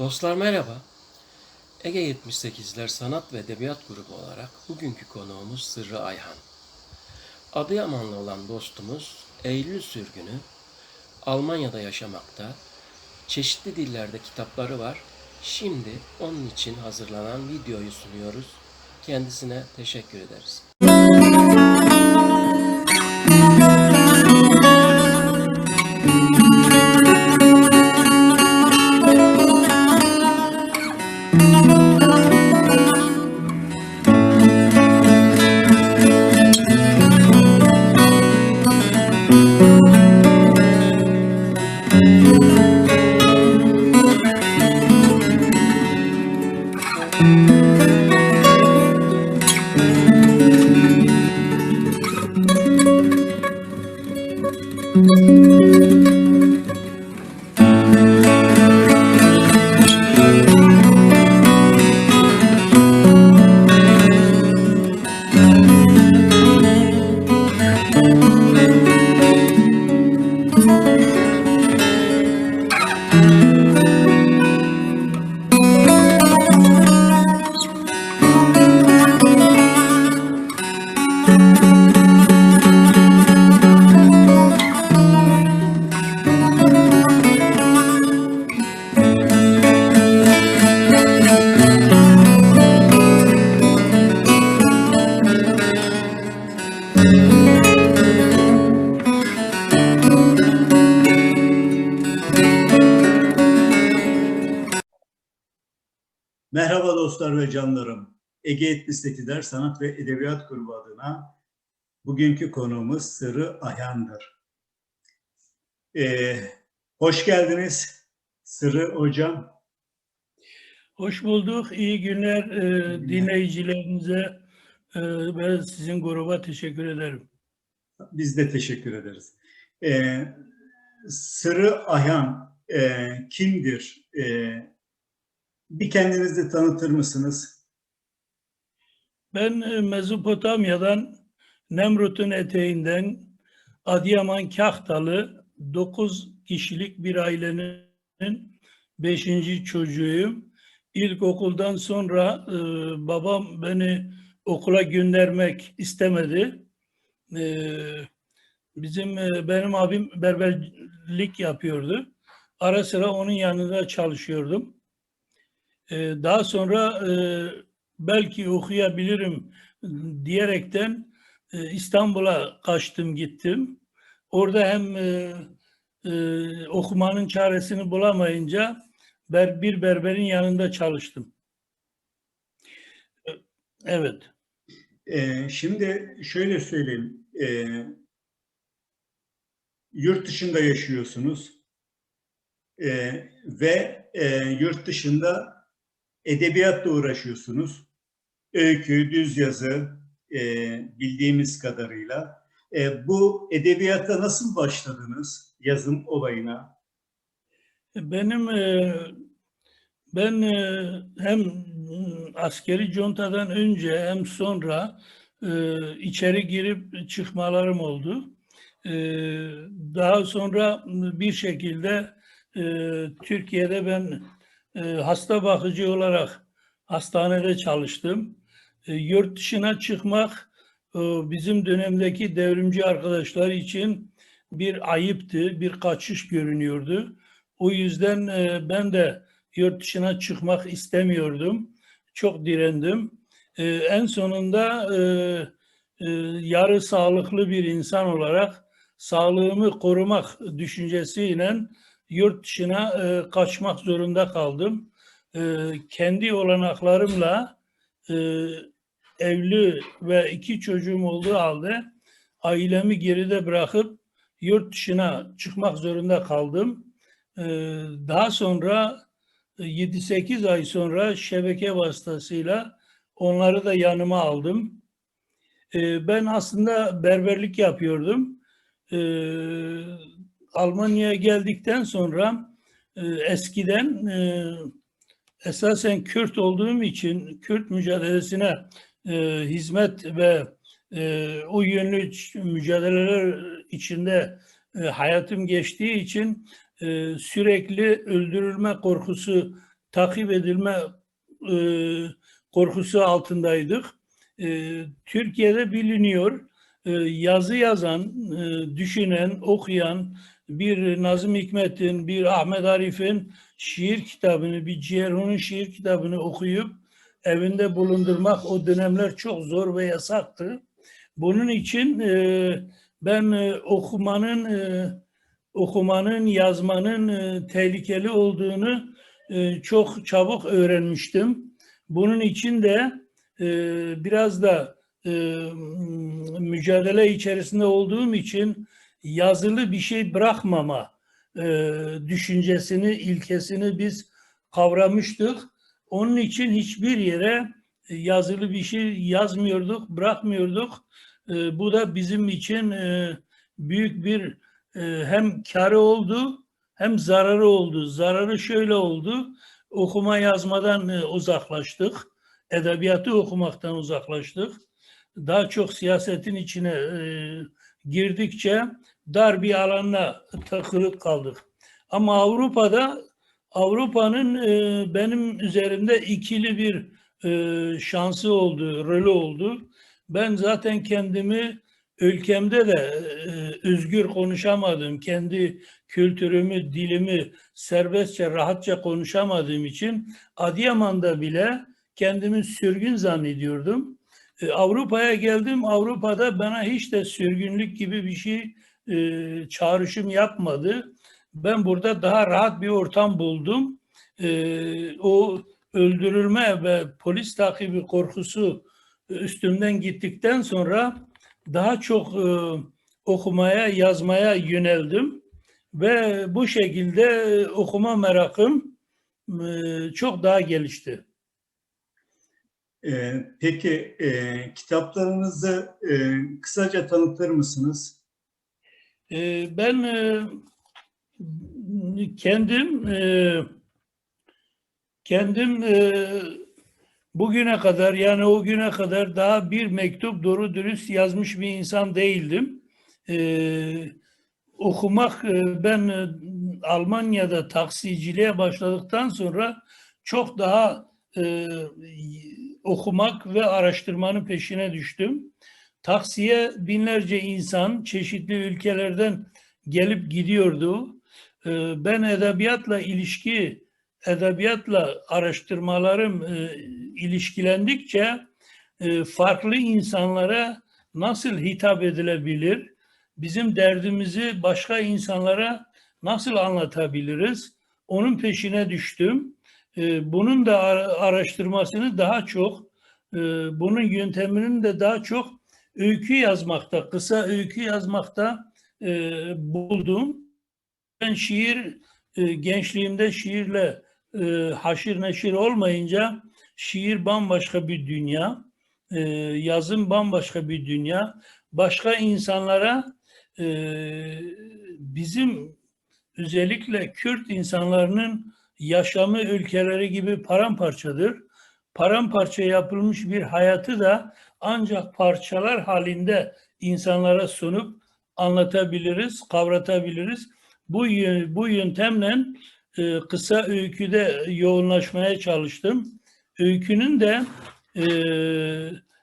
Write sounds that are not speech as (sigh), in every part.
Dostlar merhaba. Ege 78'ler Sanat ve Edebiyat Grubu olarak bugünkü konuğumuz Sırrı Ayhan. Adıyamanlı olan dostumuz Eylül Sürgünü Almanya'da yaşamakta. Çeşitli dillerde kitapları var. Şimdi onun için hazırlanan videoyu sunuyoruz. Kendisine teşekkür ederiz. Merhaba (laughs) dostlar ve canlarım. Ege 78'ler Sanat ve Edebiyat Grubu adına bugünkü konuğumuz Sırrı Ayhan'dır. Ee, hoş geldiniz Sırrı Hocam. Hoş bulduk. İyi günler e, dinleyicilerinize e, ve sizin gruba teşekkür ederim. Biz de teşekkür ederiz. Ee, Sırrı Ayhan e, kimdir? E, bir kendinizi tanıtır mısınız? Ben e, Mezopotamya'dan Nemrut'un eteğinden Adıyaman Kahtalı 9 kişilik bir ailenin 5. çocuğuyum. İlkokuldan sonra e, babam beni okula göndermek istemedi. E, bizim e, benim abim berberlik yapıyordu. Ara sıra onun yanında çalışıyordum. E, daha sonra e, belki okuyabilirim diyerekten e, İstanbul'a kaçtım gittim. Orada hem e, okumanın çaresini bulamayınca bir berberin yanında çalıştım. Evet. Ee, şimdi şöyle söyleyeyim. Ee, yurt dışında yaşıyorsunuz Ee, ve yurt dışında edebiyatla uğraşıyorsunuz. Öykü, düz yazı e, bildiğimiz kadarıyla. E, bu edebiyata nasıl başladınız yazım olayına? Benim e, ben e, hem askeri contadan önce hem sonra e, içeri girip çıkmalarım oldu. E, daha sonra bir şekilde e, Türkiye'de ben e, hasta bakıcı olarak hastanede çalıştım. E, yurt dışına çıkmak e, bizim dönemdeki devrimci arkadaşlar için bir ayıptı, bir kaçış görünüyordu. O yüzden e, ben de yurt dışına çıkmak istemiyordum. Çok direndim. E, en sonunda e, yarı sağlıklı bir insan olarak sağlığımı korumak düşüncesiyle yurt dışına e, kaçmak zorunda kaldım. E, kendi olanaklarımla e, evli ve iki çocuğum olduğu halde ailemi geride bırakıp yurt dışına çıkmak zorunda kaldım. E, daha sonra e, 7-8 ay sonra şebeke vasıtasıyla onları da yanıma aldım. E, ben aslında berberlik yapıyordum. E, Almanya'ya geldikten sonra e, eskiden e, esasen Kürt olduğum için Kürt mücadelesine e, hizmet ve e, o yönlü mücadeleler içinde e, hayatım geçtiği için e, sürekli öldürülme korkusu takip edilme e, korkusu altındaydık. E, Türkiye'de biliniyor e, yazı yazan, e, düşünen, okuyan bir Nazım Hikmet'in, bir Ahmet Arif'in şiir kitabını, bir Cierho'nun şiir kitabını okuyup evinde bulundurmak o dönemler çok zor ve yasaktı. Bunun için e, ben e, okumanın e, okumanın, yazmanın e, tehlikeli olduğunu e, çok çabuk öğrenmiştim. Bunun için de e, biraz da e, mücadele içerisinde olduğum için yazılı bir şey bırakmama e, düşüncesini, ilkesini biz kavramıştık. Onun için hiçbir yere yazılı bir şey yazmıyorduk, bırakmıyorduk. E, bu da bizim için e, büyük bir e, hem karı oldu hem zararı oldu. Zararı şöyle oldu. Okuma yazmadan e, uzaklaştık. Edebiyatı okumaktan uzaklaştık. Daha çok siyasetin içine e, girdikçe dar bir alana takılıp kaldık. Ama Avrupa'da Avrupa'nın e, benim üzerimde ikili bir e, şansı oldu, rolü oldu. Ben zaten kendimi ülkemde de e, özgür konuşamadım. Kendi kültürümü, dilimi serbestçe, rahatça konuşamadığım için Adıyaman'da bile kendimi sürgün zannediyordum. E, Avrupa'ya geldim. Avrupa'da bana hiç de sürgünlük gibi bir şey e, çağrışım yapmadı. Ben burada daha rahat bir ortam buldum. E, o öldürülme ve polis takibi korkusu üstümden gittikten sonra daha çok okumaya, yazmaya yöneldim ve bu şekilde okuma merakım çok daha gelişti. E, peki e, kitaplarınızı e, kısaca tanıtır mısınız? E, ben e, kendim e, kendim e, bugüne kadar yani o güne kadar daha bir mektup doğru dürüst yazmış bir insan değildim. Ee, okumak e, ben e, Almanya'da taksiciliğe başladıktan sonra çok daha e, okumak ve araştırmanın peşine düştüm. Taksiye binlerce insan çeşitli ülkelerden gelip gidiyordu. Ee, ben edebiyatla ilişki edebiyatla araştırmalarım e, ilişkilendikçe e, farklı insanlara nasıl hitap edilebilir, bizim derdimizi başka insanlara nasıl anlatabiliriz, onun peşine düştüm. E, bunun da araştırmasını daha çok, e, bunun yönteminin de daha çok öykü yazmakta, kısa öykü yazmakta e, buldum. Ben şiir, e, gençliğimde şiirle haşir neşir olmayınca şiir bambaşka bir dünya, yazım bambaşka bir dünya. Başka insanlara bizim özellikle Kürt insanlarının yaşamı ülkeleri gibi paramparçadır. Paramparça yapılmış bir hayatı da ancak parçalar halinde insanlara sunup anlatabiliriz, kavratabiliriz. Bu bu yöntemle e, kısa öyküde yoğunlaşmaya çalıştım. Öykünün de e,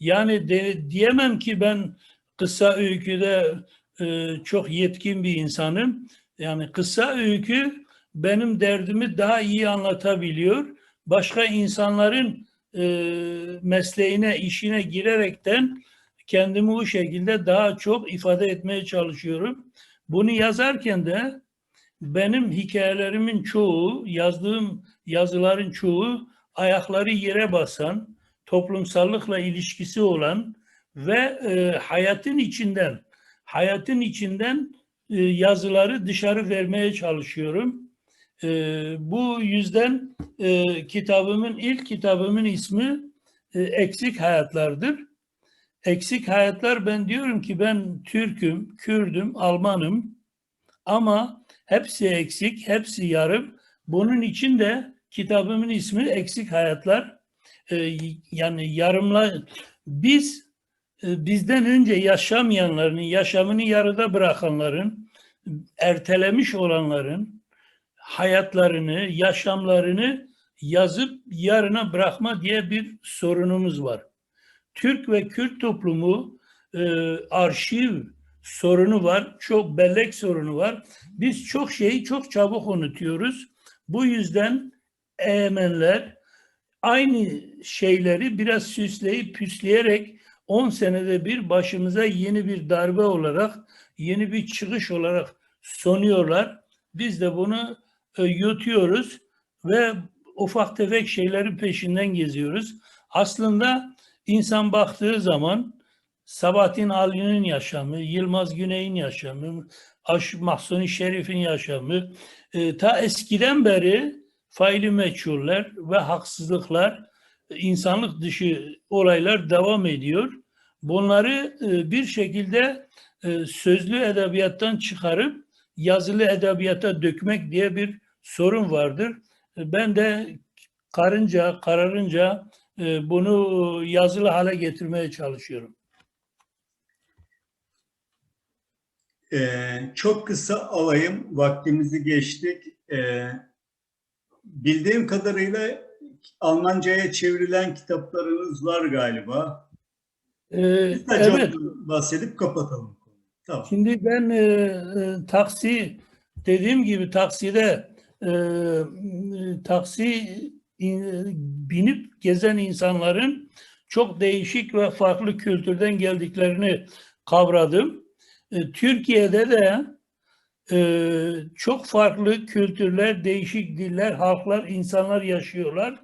yani de, diyemem ki ben kısa öyküde e, çok yetkin bir insanım. Yani kısa öykü benim derdimi daha iyi anlatabiliyor. Başka insanların e, mesleğine, işine girerekten kendimi bu şekilde daha çok ifade etmeye çalışıyorum. Bunu yazarken de benim hikayelerimin çoğu, yazdığım yazıların çoğu ayakları yere basan, toplumsallıkla ilişkisi olan ve e, hayatın içinden, hayatın içinden e, yazıları dışarı vermeye çalışıyorum. E, bu yüzden e, kitabımın, ilk kitabımın ismi e, Eksik Hayatlardır. Eksik Hayatlar ben diyorum ki ben Türk'üm, Kürdüm, Almanım ama Hepsi eksik, hepsi yarım. Bunun için de kitabımın ismi Eksik Hayatlar. Ee, yani yarımlar. Biz e, bizden önce yaşamayanların, yaşamını yarıda bırakanların, ertelemiş olanların hayatlarını, yaşamlarını yazıp yarına bırakma diye bir sorunumuz var. Türk ve Kürt toplumu e, arşiv sorunu var, çok bellek sorunu var. Biz çok şeyi çok çabuk unutuyoruz. Bu yüzden eğmenler aynı şeyleri biraz süsleyip püsleyerek 10 senede bir başımıza yeni bir darbe olarak, yeni bir çıkış olarak sonuyorlar. Biz de bunu yutuyoruz ve ufak tefek şeylerin peşinden geziyoruz. Aslında insan baktığı zaman Sabahattin Ali'nin yaşamı, Yılmaz Güney'in yaşamı, Aş Mahsuni Şerif'in yaşamı, e, ta eskiden beri faili meçhuller ve haksızlıklar, e, insanlık dışı olaylar devam ediyor. Bunları e, bir şekilde e, sözlü edebiyattan çıkarıp yazılı edebiyata dökmek diye bir sorun vardır. E, Ben de karınca, kararınca e, bunu yazılı hale getirmeye çalışıyorum. Ee, çok kısa alayım, vaktimizi geçtik. Ee, bildiğim kadarıyla Almanca'ya çevrilen kitaplarınız var galiba. E, Kısaca evet. bahsedip kapatalım. Tamam. Şimdi ben e, e, taksi dediğim gibi takside e, taksi e, binip gezen insanların çok değişik ve farklı kültürden geldiklerini kavradım. E, Türkiye'de de e, çok farklı kültürler, değişik diller, halklar, insanlar yaşıyorlar.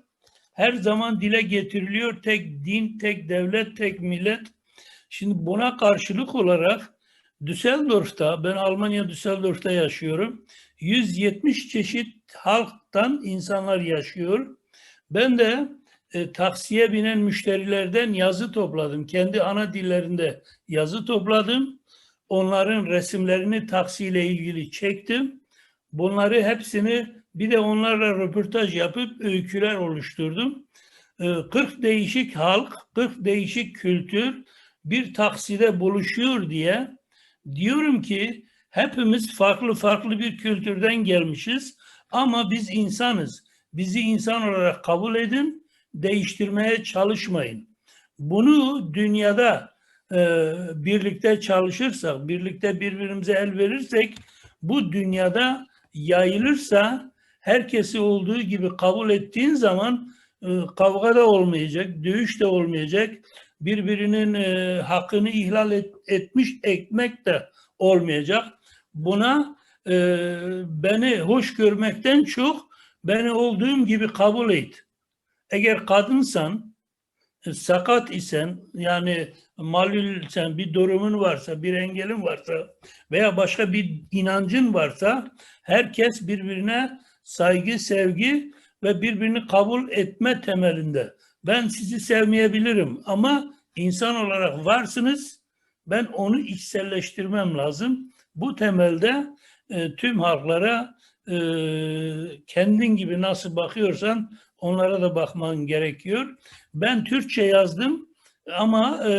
Her zaman dile getiriliyor tek din, tek devlet, tek millet. Şimdi buna karşılık olarak Düsseldorf'ta, ben Almanya Düsseldorf'ta yaşıyorum. 170 çeşit halktan insanlar yaşıyor. Ben de e, taksiye binen müşterilerden yazı topladım. Kendi ana dillerinde yazı topladım. Onların resimlerini taksiyle ilgili çektim. Bunları hepsini bir de onlarla röportaj yapıp öyküler oluşturdum. E, 40 değişik halk, 40 değişik kültür bir takside buluşuyor diye diyorum ki hepimiz farklı farklı bir kültürden gelmişiz ama biz insanız. Bizi insan olarak kabul edin, değiştirmeye çalışmayın. Bunu dünyada e, birlikte çalışırsak, birlikte birbirimize el verirsek bu dünyada yayılırsa herkesi olduğu gibi kabul ettiğin zaman e, kavga da olmayacak, dövüş de olmayacak, birbirinin e, hakkını ihlal et- etmiş ekmek de olmayacak. Buna e, beni hoş görmekten çok beni olduğum gibi kabul et. Eğer kadınsan, e, sakat isen yani malülsen bir durumun varsa, bir engelin varsa veya başka bir inancın varsa herkes birbirine saygı, sevgi ve birbirini kabul etme temelinde. Ben sizi sevmeyebilirim ama insan olarak varsınız. Ben onu içselleştirmem lazım. Bu temelde e, tüm halklara e, kendin gibi nasıl bakıyorsan onlara da bakman gerekiyor. Ben Türkçe yazdım ama e,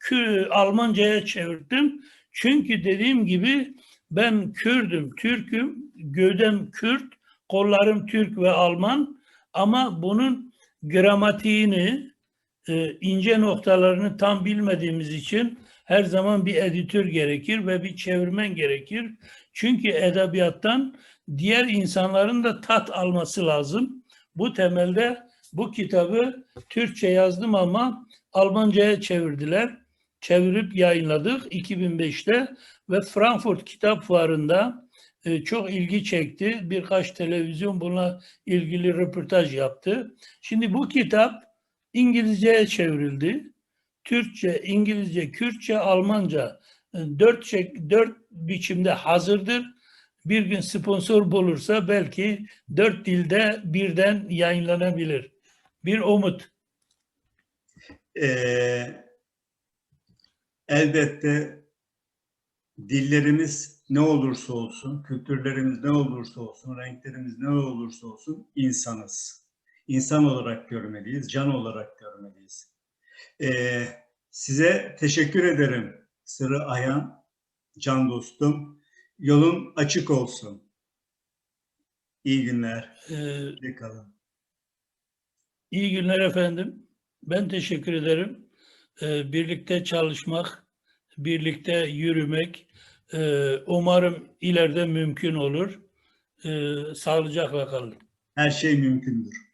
Kü- Almanca'ya çevirdim. Çünkü dediğim gibi ben Kürdüm, Türk'üm, gövdem Kürt, kollarım Türk ve Alman ama bunun gramatiğini, e, ince noktalarını tam bilmediğimiz için her zaman bir editör gerekir ve bir çevirmen gerekir. Çünkü edebiyattan diğer insanların da tat alması lazım. Bu temelde bu kitabı Türkçe yazdım ama Almanca'ya çevirdiler. Çevirip yayınladık 2005'te ve Frankfurt Kitap Fuarı'nda e, çok ilgi çekti. Birkaç televizyon buna ilgili röportaj yaptı. Şimdi bu kitap İngilizce'ye çevrildi. Türkçe, İngilizce, Kürtçe, Almanca e, dört, şek- dört biçimde hazırdır. Bir gün sponsor bulursa belki dört dilde birden yayınlanabilir. Bir umut. Ee, elbette dillerimiz ne olursa olsun, kültürlerimiz ne olursa olsun, renklerimiz ne olursa olsun insanız. İnsan olarak görmeliyiz, can olarak görmeliyiz. Ee, size teşekkür ederim Sırrı Ayan, can dostum. Yolun açık olsun. İyi günler. Ee, kalın. İyi günler efendim. Ben teşekkür ederim. Ee, birlikte çalışmak, birlikte yürümek e, umarım ileride mümkün olur. Ee, sağlıcakla kalın. Her şey mümkündür.